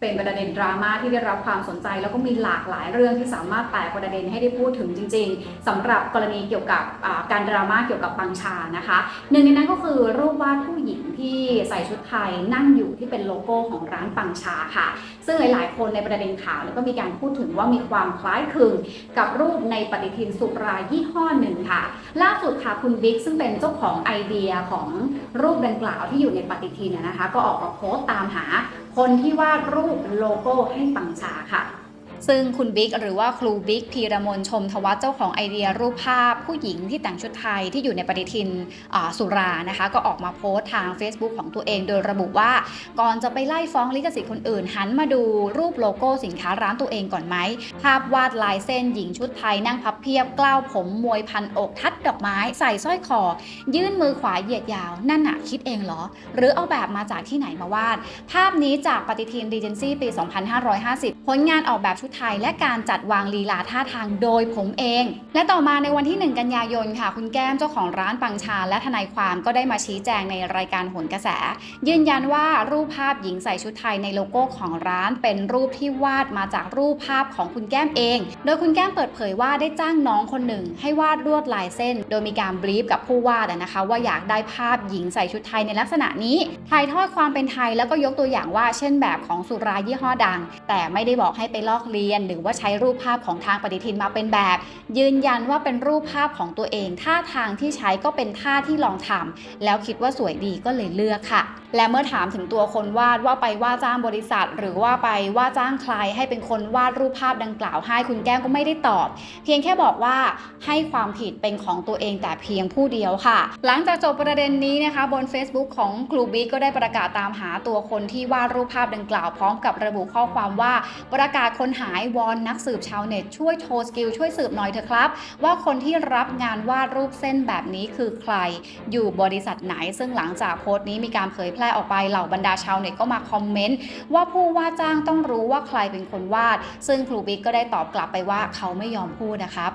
เป็นประเด็นดราม่าที่ได้รับความสนใจ แล้วก็มีหลากหลายเรื่องที่สามารถแตกประเด็นให้ได้พูดถึงจริง ๆสำหรับกรณีเกี่ยวกับการดราม่าเกี่ยวกับปังชานะคะหนึ่งในนั้นก็คือรูปวาดผู้หญิงที่ใส่ชุดไทยนั่งอยู่ที่เป็นโลโก้ของร้านปังชาค่ะ ซึ่งหลาย ๆ คนในประเด็นข่าวแล้วก็มีการพูดถึงว่ามีความคล้ายคลึงกับรูปในปฏิทินสุรายี่ห้อหนึ่งค่ะ ล่าสุดค่ะคุณบิ๊กซึ่งเป็นเจ้าของไอเดียของรูปดังกล่าวที่อยู่ในปฏิทินเนี่ยนะคะ ก็ออกมาโพสต์ตามหา คนที่วาดรูปโลโก้ให้ปังชาค่ะ ซึ่งคุณบิ๊กหรือว่าครูบิ๊กพีรมนชมทวัฒน์เจ้าของไอเดียรูปภาพ ผู้หญิงที่แต่งชุดไทยที่อยู่ในปฏิทินสุรานะคะ ก็ออกมาโพสต์ทาง Facebook ของตัวเองโดยระบุว่า ก่อนจะไปไล่ฟ้องลิขสิทธิ์คนอื่น หันมาดูรูปโลโก้สินค้าร้านตัวเองก่อนไหม ภาพวาดลายเส้นหญิงชุดไทยนั่งพับเพียบกล้าวผมมวยพันอกทัดดอกไม้ ใส่สร้อยคอ ยื่นมือขวาเหยียดยาวนั่นน่ะคิดเองเหรอ หรือเอาแบบมาจากที่ไหนมาวาด ภาพนี้จากปฏิทินรีเจนซี่ปี 2550 ผลงานออกแบบชุดไทย และการจัดวางลีลาท่าทางโดยผมเอง และต่อมาในวันที่ 1 กันยายนค่ะ คุณแก้มเจ้าของร้านปังชา และทนายความก็ได้มาชี้แจงในรายการหนกระแส ยืนยันว่ารูปภาพหญิงใส่ชุดไทยในโลโก้ของร้านเป็นรูปที่วาดมาจากรูปภาพของคุณแก้มเอง โดยคุณแก้มเปิดเผยว่าได้จ้างน้องคนหนึ่ง ให้วาดลวดลายเส้น โดยมีการบรีฟกับผู้วาดนะคะว่าอยากได้ภาพหญิงใส่ชุดไทยในลักษณะนี้ถ่ายทอดความเป็นไทยแล้วก็ยกตัวอย่างว่าเช่นแบบของสุรายี่ห้อดัง แต่ไม่ได้บอกให้ไปลอกเลียนหรือว่าใช้รูปภาพของทางปฏิทินมาเป็นแบบ ยืนยันว่าเป็นรูปภาพของตัวเองท่าทางที่ใช้ก็เป็นท่าที่ลองทำแล้วคิดว่าสวยดีก็เลยเลือกค่ะ และเมื่อถามถึงตัวคนวาดว่าไปว่าจ้างบริษัท หรือว่าไปว่าจ้างใครให้เป็นคนวาดรูปภาพดังกล่าวให้คุณแก้มก็ไม่ได้ตอบ เพียงแค่บอกว่าให้ความผิดเป็นของตัวเองแต่เพียงผู้เดียวค่ะ หลังจากจบประเด็นนี้นะคะบน Facebook ของครูบิ๊กก็ได้ประกาศตามหาตัวคนที่วาดรูปภาพดังกล่าวพร้อมกับระบุข้อความว่าประกาศค้นหาายวอนนักสืบชาวเน็ตช่วยโชว์สกิลช่วยสืบหน่อยเถอะครับ ว่าคนที่รับงานวาดรูปเส้นแบบนี้คือใคร อยู่บริษัทไหน ซึ่งหลังจากโพสต์นี้มีการเผยแพร่ออกไปเหล่าบรรดาชาวเน็ตก็มาคอมเมนต์ว่าผู้ว่าจ้างต้องรู้ว่าใครเป็นคนวาด ซึ่งครูบิ๊กก็ได้ตอบกลับไปว่าเขาไม่ยอมพูดนะครับ